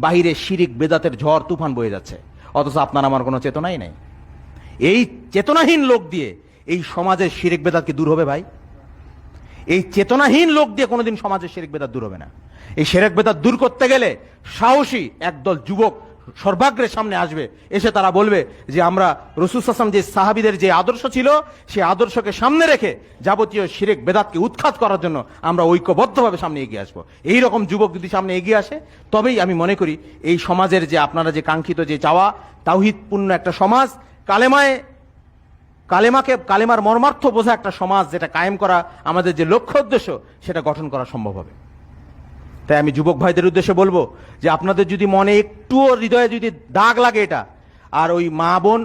বাহিরে শিরিক, বেদাতের ঝড়, তুফান বয়ে যাচ্ছে। অথচ আপনার আমার কোনো চেতনাই নেই। এই চেতনাহীন লোক দিয়ে এই সমাজের শিরিক, বেদাত কি দূর হবে ভাই? এই চেতনাহীন লোক দিয়ে কোনোদিন সমাজের শিরিক, বেদাত দূর হবে না। এই শেরেক, বেদাত দূর করতে গেলে সাহসী একদল যুবক সর্বাগ্রের সামনে আসবে। এসে তারা বলবে যে আমরা রসুল হাসান যে সাহাবিদের যে আদর্শ ছিল, সেই আদর্শকে সামনে রেখে যাবতীয় শিরেক, বেদাতকে উৎখাত করার জন্য আমরা ঐক্যবদ্ধভাবে সামনে এগিয়ে আসব। এই রকম যুবক যদি সামনে এগিয়ে আসে, তবেই আমি মনে করি এই সমাজের যে আপনারা যে কাঙ্ক্ষিত যে চাওয়া, তাওহিদপূর্ণ একটা সমাজ, কালেমায়, কালেমাকে, কালেমার মর্মার্থ বোঝা একটা সমাজ যেটা কায়েম করা আমাদের যে লক্ষ্য উদ্দেশ্য, সেটা গঠন করা সম্ভব হবে। তাই আমি যুবক ভাইদের উদ্দেশ্যে বলব যে আপনাদের যদি মনে একটুও হৃদয়ে যদি দাগ লাগে এটা, আর ওই মা বোন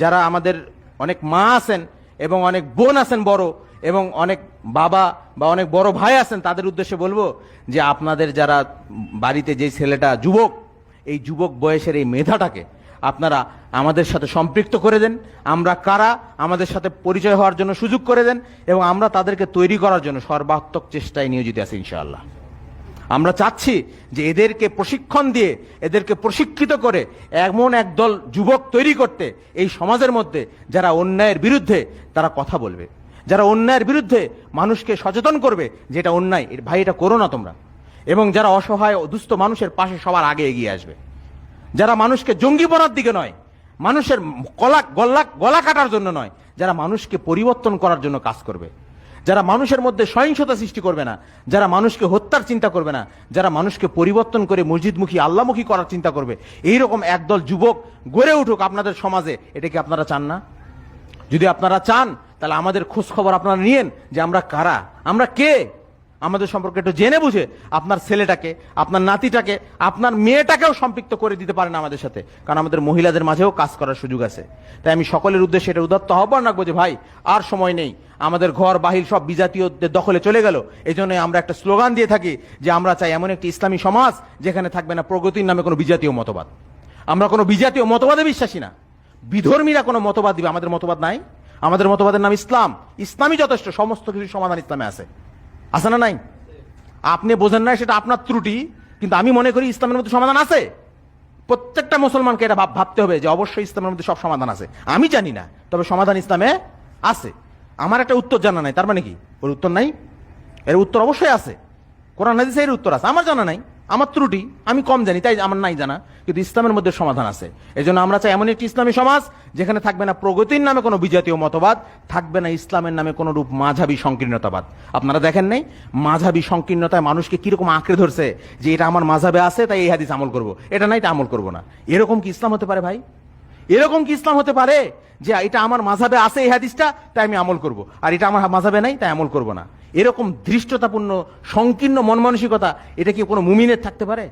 যারা আমাদের অনেক মা আছেন এবং অনেক বোন আছেন বড় এবং অনেক বাবা বা অনেক বড় ভাই আছেন, তাদের উদ্দেশ্যে বলব যে আপনাদের যারা বাড়িতে যে ছেলেটা যুবক, এই যুবক বয়সের এই মেধাটাকে আপনারা আমাদের সাথে সম্পৃক্ত করে দেন। আমরা কারা? আমাদের সাথে পরিচয় হওয়ার জন্য সুযোগ করে দেন এবং আমরা তাদেরকে তৈরি করার জন্য সর্বাত্মক চেষ্টায় নিয়োজিত আছি ইনশাআল্লাহ। আমরা চাচ্ছি যে এদেরকে প্রশিক্ষণ দিয়ে, এদেরকে প্রশিক্ষিত করে এমন একদল যুবক তৈরি করতে এই সমাজের মধ্যে যারা অন্যায়ের বিরুদ্ধে তারা কথা বলবে। যারা অন্যায়ের বিরুদ্ধে মানুষকে সচেতন করবে, যেটা অন্যায় ভাই এটা করো না তোমরা। এবং যারা অসহায় ও দুস্থ মানুষের পাশে সবার আগে এগিয়ে আসবে। যারা মানুষকে জঙ্গি জঙ্গিপনার দিকে নয়, মানুষের গলা গলা গলা কাটার জন্য নয়, যারা মানুষকে পরিবর্তন করার জন্য কাজ করবে। যারা মানুষের মধ্যে সহিংসতা সৃষ্টি করবে না, যারা মানুষকে হত্যার চিন্তা করবে না, যারা মানুষকে পরিবর্তন করে মসজিদমুখী, আল্লামুখী করার চিন্তা করবে, এইরকম একদল যুবক গড়ে উঠুক আপনাদের সমাজে, এটা কি আপনারা চান না? যদি আপনারা চান, তাহলে আমাদের খোঁজ খবর আপনারা নিয়েন যে আমরা কারা, আমরা কে? আমাদের সম্পর্কে একটু জেনে বুঝে আপনার ছেলেটাকে, আপনার নাতিটাকে, আপনার মেয়েটাকেও সম্পৃক্ত করে দিতে পারেন আমাদের সাথে। কারণ আমাদের মহিলাদের মাঝেও কাজ করার সুযোগ আছে। তাই আমি সকলের উদ্দেশ্যে এটা উদাত্ত আহ্বান রাখব যে, ভাই, আর সময় নেই। আমাদের ঘর, বাহির সব বিজাতীয়দের দখলে চলে গেল। এই জন্য আমরা একটা স্লোগান দিয়ে থাকি যে, আমরা চাই এমন একটি ইসলামী সমাজ যেখানে থাকবে না প্রগতির নামে কোনো বিজাতীয় মতবাদ। আমরা কোনো বিজাতীয় মতবাদে বিশ্বাসী না। বিধর্মীরা কোনো মতবাদ দিবে। আমাদের মতবাদ নাই। আমাদের মতবাদের নাম ইসলাম। ইসলামই যথেষ্ট। সমস্ত কিছু সমাধান ইসলামে আছে। আছে না নাই? আপনি বোঝেন না সেটা আপনার ত্রুটি, কিন্তু আমি মনে করি ইসলামের মধ্যে সমাধান আছে। প্রত্যেকটা মুসলমানকে এটা ভাব- ভাবতে হবে যে অবশ্যই ইসলামের মধ্যে সব সমাধান আছে। আমি জানি না, তবে সমাধান ইসলামে আছে। আমার একটা উত্তর জানা নাই, তার মানে কি? ওর উত্তর নাই? এর উত্তর অবশ্যই আছে। কোরআন হাদিসে এর উত্তর আছে, আমার জানা নাই। আমার ত্রুটি, আমি কম জানি, তাই আমার নাই জানা, কিন্তু ইসলামের মধ্যে সমাধান আছে। এই জন্য আমরা চাই এমন একটি ইসলামী সমাজ, যেখানে থাকবে না প্রগতির নামে কোনো বিজাতীয় মতবাদ, থাকবে না ইসলামের নামে কোনো রূপ মাঝাবি সংকীর্ণতাবাদ। আপনারা দেখেন নাই, মাঝাবি সংকীর্ণতায় মানুষকে কীরকম আঁকড়ে ধরছে, যে এটা আমার মাঝাবে আছে, তাই এই হাদিস আমল করব। এটা নাই, তা আমল করব না। এরকম কি ইসলাম হতে পারে ভাই? এরকম কি ইসলাম হতে পারে, যে এটা আমার মাঝাবে আছে এই হাদিসটা, তাই আমি আমল করব। আর এটা আমার মাঝাবে নাই, তাই আমল করব না। এরকম ধৃষ্টতাপূর্ণ, সংকীর্ণ মন মানসিকতা এটা কি কোনো মুমিনের থাকতে পারে?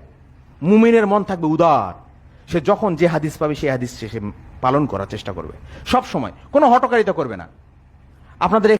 মুমিনের মন থাকবে উদার। সে যখন যে হাদিস পাবে সে হাদিস সে পালন করার চেষ্টা করবে। সব সময় কোনো হটকারিতা করবে না। আপনাদের